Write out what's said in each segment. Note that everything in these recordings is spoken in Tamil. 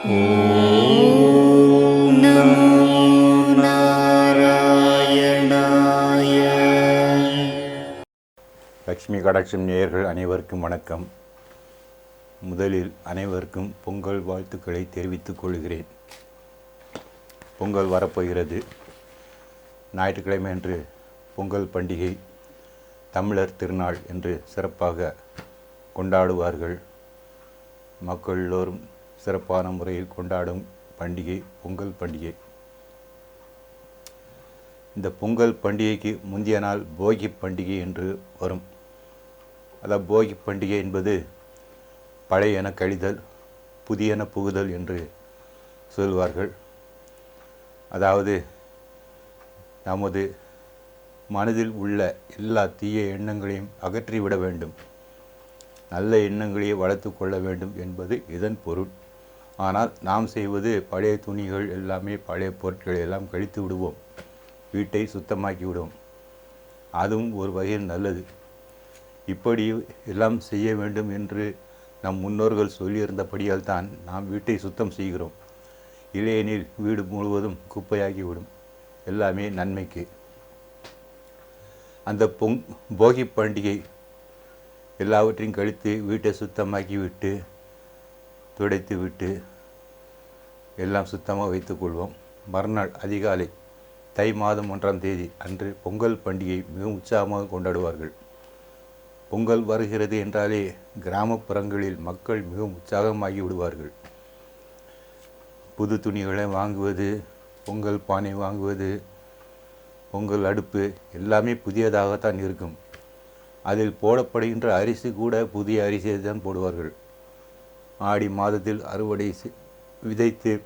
லக்ஷ்மி கடாட்சம் நேயர்கள் அனைவருக்கும் வணக்கம். முதலில் அனைவருக்கும் பொங்கல் வாழ்த்துக்களை தெரிவித்துக் கொள்கிறேன். பொங்கல் வரப்போகிறது. ஞாயிற்றுக்கிழமை அன்று பொங்கல் பண்டிகை தமிழர் திருநாள் என்று சிறப்பாக கொண்டாடுவார்கள். மக்கள் எல்லோரும் சிறப்பான முறையில் கொண்டாடும் பண்டிகை பொங்கல் பண்டிகை. இந்த பொங்கல் பண்டிகைக்கு முந்தைய நாள் போகி பண்டிகை என்று வரும். அதாவது போகி பண்டிகை என்பது பழையன கழிதல் புதியன புகுதல் என்று சொல்வார்கள். அதாவது நமது மனதில் உள்ள எல்லா தீய எண்ணங்களையும் அகற்றிவிட வேண்டும். நல்ல எண்ணங்களையே வளர்த்து கொள்ள வேண்டும் என்பது இதன் பொருள். ஆனால் நாம் செய்வது பழைய துணிகள் எல்லாமே பழைய பொருட்களை எல்லாம் கழித்து விடுவோம். வீட்டை சுத்தமாக்கி விடுவோம் அதுவும் ஒரு வகையில் நல்லது. இப்படி எல்லாம் செய்ய வேண்டும் என்று நம் முன்னோர்கள் சொல்லியிருந்தபடியால் தான் நாம் வீட்டை சுத்தம் செய்கிறோம். இல்லையெனில் வீடு முழுவதும் குப்பையாகிவிடும். எல்லாமே நன்மைக்கு. அந்த பொங் போகி பண்டிகை எல்லாவற்றையும் கழித்து வீட்டை சுத்தமாக்கி துடைத்துவிட்டு துடைத்து விட்டு எல்லாம் சுத்தமாக வைத்துக்கொள்வோம். மறுநாள் அதிகாலை தை மாதம் ஒன்றாம் தேதி அன்று பொங்கல் பண்டிகை மிகவும் உற்சாகமாக கொண்டாடுவார்கள். பொங்கல் வருகிறது என்றாலே கிராமப்புறங்களில் மக்கள் மிகவும் உற்சாகமாகி விடுவார்கள். புது துணிகளை வாங்குவது பொங்கல் பானை வாங்குவது பொங்கல் அடுப்பு எல்லாமே புதியதாகத்தான் இருக்கும். அதில் போடப்படுகின்ற அரிசி கூட புதிய அரிசியை தான் போடுவார்கள். ஆடி மாதத்தில் அறுவடை செய்- விதைத்து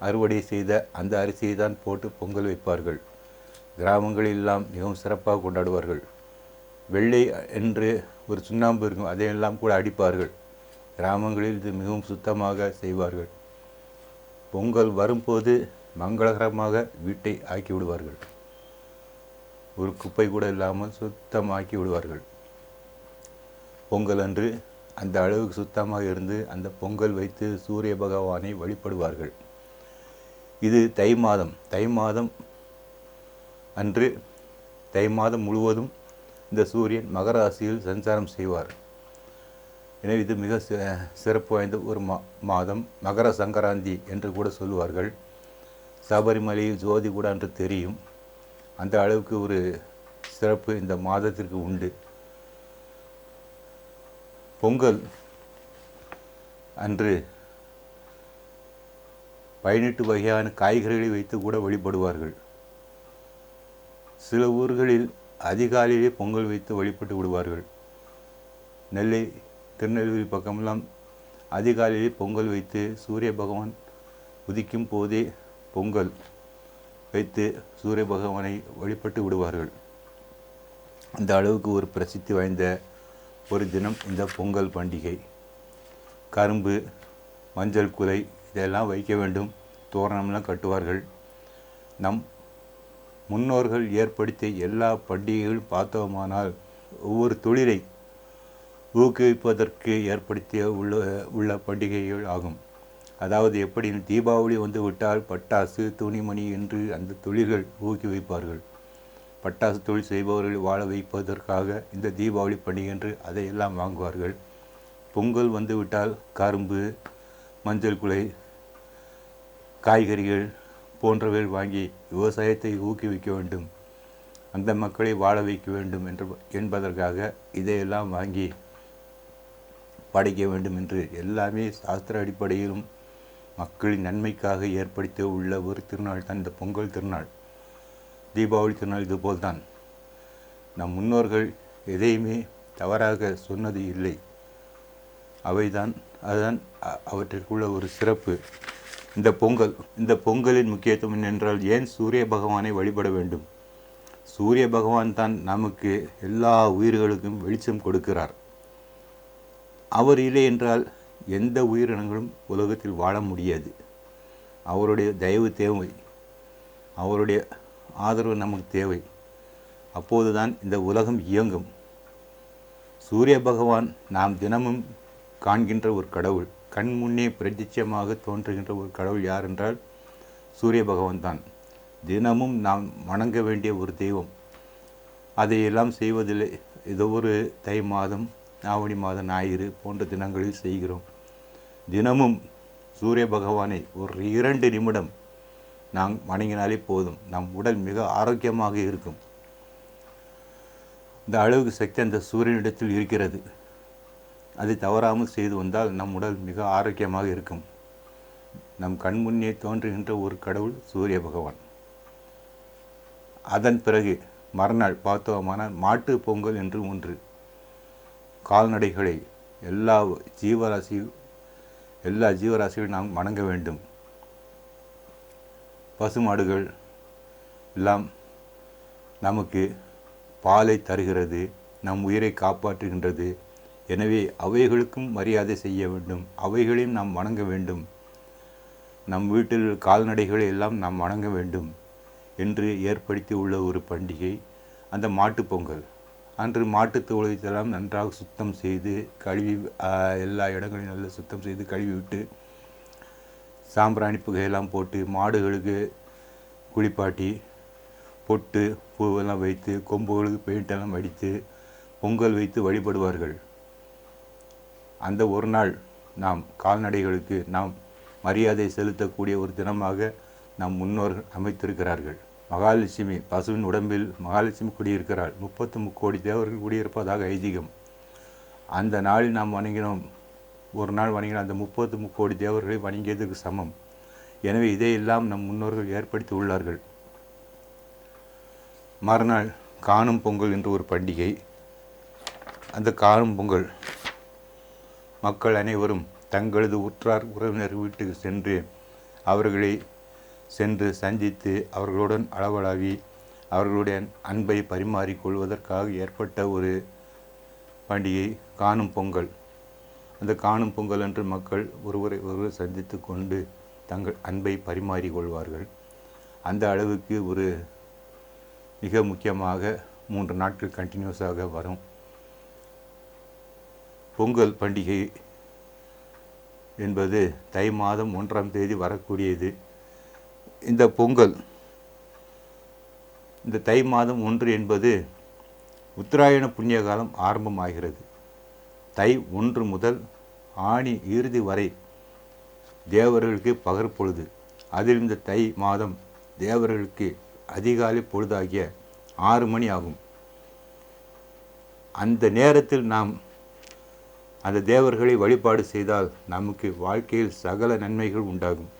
அறுவடை செய்த அந்த அரிசியை தான் போட்டு பொங்கல் வைப்பார்கள். கிராமங்களிலெல்லாம் மிகவும் சிறப்பாக கொண்டாடுவார்கள். வெள்ளை என்று ஒரு சுண்ணாம்பு இருக்கும் அதையெல்லாம் கூட அடிப்பார்கள். கிராமங்களில் இது மிகவும் சுத்தமாக செய்வார்கள். பொங்கல் வரும்போது மங்களகரமாக வீட்டை ஆக்கி விடுவார்கள் ஒரு குப்பை கூட இல்லாமல் சுத்தமாக்கி விடுவார்கள் பொங்கல் அன்று அந்த அளவுக்கு சுத்தமாக இருந்து அந்த பொங்கல் வைத்து சூரிய பகவானை வழிபடுவார்கள். இது தை மாதம். தை மாதம் அன்று தை மாதம் முழுவதும் இந்த சூரியன் மகர ராசியில் சஞ்சாரம் செய்வார். எனவே இது மிக சிறப்பு வாய்ந்த ஒரு மா மாதம். மகர சங்கராந்தி என்று கூட சொல்லுவார்கள். சபரிமலையில் ஜோதி கூட என்று தெரியும். அந்த அளவுக்கு ஒரு சிறப்பு இந்த மாதத்திற்கு உண்டு. பொங்கல் அன்று பதினெட்டு வகையான காய்கறிகளை வைத்து கூட வழிபடுவார்கள். சில ஊர்களில் அதிகாலையிலே பொங்கல் வைத்து வழிபட்டு விடுவார்கள். நெல்லை திருநெல்வேலி பக்கமெல்லாம் அதிகாலையிலே பொங்கல் வைத்து சூரிய பகவான் உதிக்கும் போதே பொங்கல் வைத்து சூரிய பகவானை வழிபட்டு விடுவார்கள். அந்த அளவுக்கு ஒரு பிரசித்தி வாய்ந்த ஒரு தினம் இந்த பொங்கல் பண்டிகை. கரும்பு மஞ்சள் குலை இதெல்லாம் வைக்க வேண்டும். தோரணம்லாம் கட்டுவார்கள். நம் முன்னோர்கள் ஏற்படுத்திய எல்லா பண்டிகைகளும் பார்த்தோமானால் ஒவ்வொரு தொழிலை ஊக்குவிப்பதற்கு ஏற்படுத்திய உள்ள உள்ள பண்டிகைகள் ஆகும். அதாவது எப்படி தீபாவளி வந்து விட்டால் பட்டாசு துணிமணி என்று அந்த தொழில்கள் ஊக்குவிப்பார்கள். பட்டாசு தொழில் செய்பவர்கள் வாழ வைப்பதற்காக இந்த தீபாவளி பண்டிகை அதையெல்லாம் வாங்குவார்கள். பொங்கல் வந்துவிட்டால் கரும்பு மஞ்சள் குலை காய்கறிகள் போன்றவை வாங்கி விவசாயத்தை ஊக்குவிக்க வேண்டும். அந்த மக்களை வாழ வைக்க வேண்டும் என்று என்பதற்காக இதையெல்லாம் வாங்கி படைக்க வேண்டும் என்று எல்லாமே சாஸ்திர அடிப்படையிலும் மக்களின் நன்மைக்காக ஏற்படுத்தி உள்ள ஒரு திருநாள் தான் இந்த பொங்கல் திருநாள். தீபாவளி திருநாள் இதுபோல்தான். நம் முன்னோர்கள் எதையுமே தவறாக சொன்னது இல்லை. அவைதான் அதுதான் அவற்றிற்குள்ள ஒரு சிறப்பு. இந்த பொங்கல் இந்த பொங்கலின் முக்கியத்துவம் என்னென்றால் ஏன் சூரிய பகவானை வழிபட வேண்டும்? சூரிய பகவான் தான் நமக்கு எல்லா உயிர்களுக்கும் வெளிச்சம் கொடுக்கிறார். அவர் இல்லை என்றால் எந்த உயிரினங்களும் உலகத்தில் வாழ முடியாது. அவருடைய தயவு தேவை. அவருடைய ஆதரவு நமக்கு தேவை. அப்போதுதான் இந்த உலகம் இயங்கும். சூரிய பகவான் நாம் தினமும் காண்கின்ற ஒரு கடவுள் கண் முன்னே பிரதிச்சயமாக தோன்றுகின்ற ஒரு கடவுள் யார் என்றால் சூரிய பகவான் தான். தினமும் நாம் வணங்க வேண்டிய ஒரு தெய்வம். அதையெல்லாம் செய்வதில்லை ஏதோ ஒரு தை மாதம் ஆவணி மாதம் ஞாயிறு போன்ற தினங்களில் செய்கிறோம். தினமும் சூரிய பகவானை ஒரு இரண்டு நிமிடம் நாம் வணங்கினாலே போதும். நம் உடல் மிக ஆரோக்கியமாக இருக்கும். இந்த அளவுக்கு சக்தி அந்த சூரியனிடத்தில் இருக்கிறது. அது தவறாமல் செய்து வந்தால் நம் உடல் மிக ஆரோக்கியமாக இருக்கும். நம் கண் முன்னே தோன்றுகின்ற ஒரு கடவுள் சூரிய பகவான். அதன் பிறகு மறுநாள் பார்த்தோமானால் மாட்டு பொங்கல் என்று ஒன்று. கால்நடைகளை எல்லா ஜீவராசி எல்லா ஜீவராசிகளும் நாம் வணங்க வேண்டும். பசுமாடுகள் எல்லாம் நமக்கு பாலை தருகிறது நம் உயிரை காப்பாற்றுகின்றது. எனவே அவைகளுக்கும் மரியாதை செய்ய வேண்டும். அவைகளையும் நாம் வணங்க வேண்டும். நம் வீட்டில் கால்நடைகளை எல்லாம் நாம் வணங்க வேண்டும் என்று ஏற்படுத்தி உள்ள ஒரு பண்டிகை அந்த மாட்டுப் பொங்கல். அன்று மாட்டுத் தொழுவத்தெல்லாம் நன்றாக சுத்தம் செய்து கழுவி எல்லா இடங்களையும் நல்லா சுத்தம் செய்து கழுவி விட்டு சாம்பிராணி புகையெல்லாம் போட்டு மாடுகளுக்கு குளிப்பாட்டி பொட்டு பூவெல்லாம் வைத்து கொம்புகளுக்கு பெயிண்டெல்லாம் அடித்து பொங்கல் வைத்து வழிபடுவார்கள். அந்த ஒரு நாள் நாம் கால்நடைகளுக்கு நாம் மரியாதை செலுத்தக்கூடிய ஒரு தினமாக நம் முன்னோர்கள் அமைத்திருக்கிறார்கள். மகாலட்சுமி பசுவின் உடம்பில் மகாலட்சுமி குடியிருக்கிறாள். முப்பத்து முக்கோடி தேவர்கள் குடியிருப்பதாக ஐதீகம். அந்த நாளில் நாம் வணங்கினோம் ஒரு நாள் வணங்கின அந்த முப்பத்து முக்கோடி தேவர்களை வணங்கியதுக்கு சமம். எனவே இதையெல்லாம் நம் முன்னோர்கள் ஏற்படுத்தி உள்ளார்கள். மறுநாள் காணும் பொங்கல் என்று ஒரு பண்டிகை. அந்த காணும் பொங்கல் மக்கள் அனைவரும் தங்களது உற்றார் உறவினர் வீட்டுக்கு சென்று அவர்களை சென்று சந்தித்து அவர்களுடன் அளவலாவி அவர்களுடைய அன்பை பரிமாறிக்கொள்வதற்காக ஏற்பட்ட ஒரு பண்டிகை காணும் பொங்கல். அந்த காணும் பொங்கல் அன்று மக்கள் ஒருவரை ஒருவர் சந்தித்து கொண்டு தங்கள் அன்பை பரிமாறிக்கொள்வார்கள் அந்த அளவுக்கு ஒரு மிக முக்கியமாக மூன்று நாட்கள் கண்டினியூஸாக வரும். பொங்கல் பண்டிகை என்பது தை மாதம் ஒன்றாம் தேதி வரக்கூடியது. இந்த பொங்கல் இந்த தை மாதம் ஒன்று என்பது உத்தராயண புண்ணிய காலம் ஆரம்பமாகிறது. தை ஒன்று முதல் ஆணி இறுதி வரை தேவர்களுக்கு பகற்பொழுது. அதில் இந்த தை மாதம் தேவர்களுக்கு அதிகாலை பொழுதாகிய ஆறு மணி ஆகும். அந்த நேரத்தில் நாம் அந்த தேவர்களை வழிபாடு செய்தால் நமக்கு வாழ்க்கையில் சகல நன்மைகள் உண்டாகும்.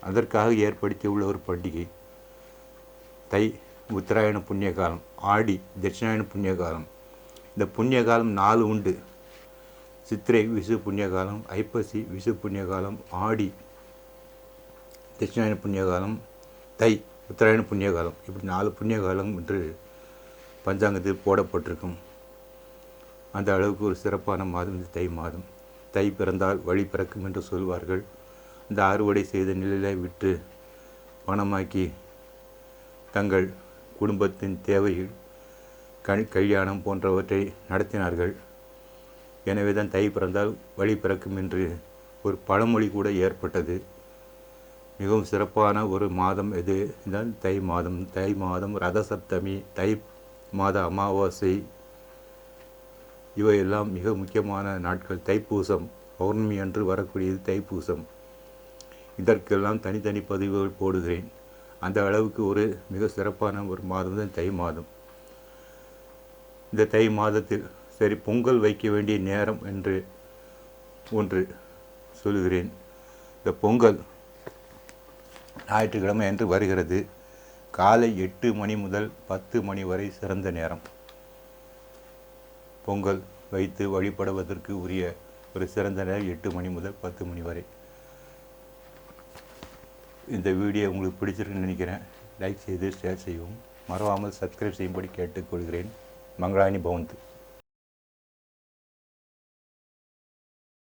அதற்காக ஏற்படுத்தியுள்ள ஒரு பண்டிகை. தை உத்தராயண புண்ணிய காலம் ஆடி தட்சிணாயன புண்ணிய காலம் இந்த புண்ணிய காலம் நாலு உண்டு. சித்திரை விசு புண்ணியகாலம் ஐப்பசி விசு புண்ணியகாலம் ஆடி தட்சிணாயன புண்ணியகாலம் தை உத்தராயண புண்ணியகாலம். இப்படி நாலு புண்ணியகாலம் என்று பஞ்சாங்கத்தில் போடப்பட்டிருக்கும். அந்த அளவுக்கு ஒரு சிறப்பான மாதம் இந்த தை மாதம். தை பிறந்தால் வழி பிறக்கும் என்று சொல்வார்கள். இந்த அறுவடை செய்த நிலையில விற்று பணமாக்கி தங்கள் குடும்பத்தின் தேவைகள் கண் கல்யாணம் போன்றவற்றை நடத்தினார்கள். எனவே தான் தை பிறந்தால் வழி பிறக்கும் என்று ஒரு பழமொழி கூட ஏற்பட்டது. மிகவும் சிறப்பான ஒரு மாதம் எது தான் தை மாதம். தை மாதம் ரத சப்தமி தை மாத அமாவாசை. இவையெல்லாம் மிக முக்கியமான நாட்கள். தைப்பூசம் பௌர்ணமி அன்று வரக்கூடியது தைப்பூசம். இதற்கெல்லாம் தனித்தனி பதிவுகள் போடுகிறேன். அந்த அளவுக்கு ஒரு மிக சிறப்பான ஒரு மாதம் தான் தை மாதம். இந்த தை மாதத்தில் சரி பொங்கல் வைக்க வேண்டிய நேரம் என்று ஒன்று சொல்லுகிறேன். இந்த பொங்கல் ஞாயிற்றுக்கிழமை என்று வருகிறது. காலை எட்டு மணி முதல் பத்து மணி வரை சிறந்த நேரம். பொங்கல் வைத்து வழிபடுவதற்கு உரிய ஒரு சிறந்த நேரம் எட்டு மணி முதல் பத்து மணி வரை. இந்த வீடியோ உங்களுக்கு பிடிச்சிருக்குன்னு நினைக்கிறேன். லைக் செய்து ஷேர் செய்யவும். மறவாமல் சப்ஸ்கிரைப் செய்யும்படி கேட்டுக்கொள்கிறேன். மங்களானி பவந்த்.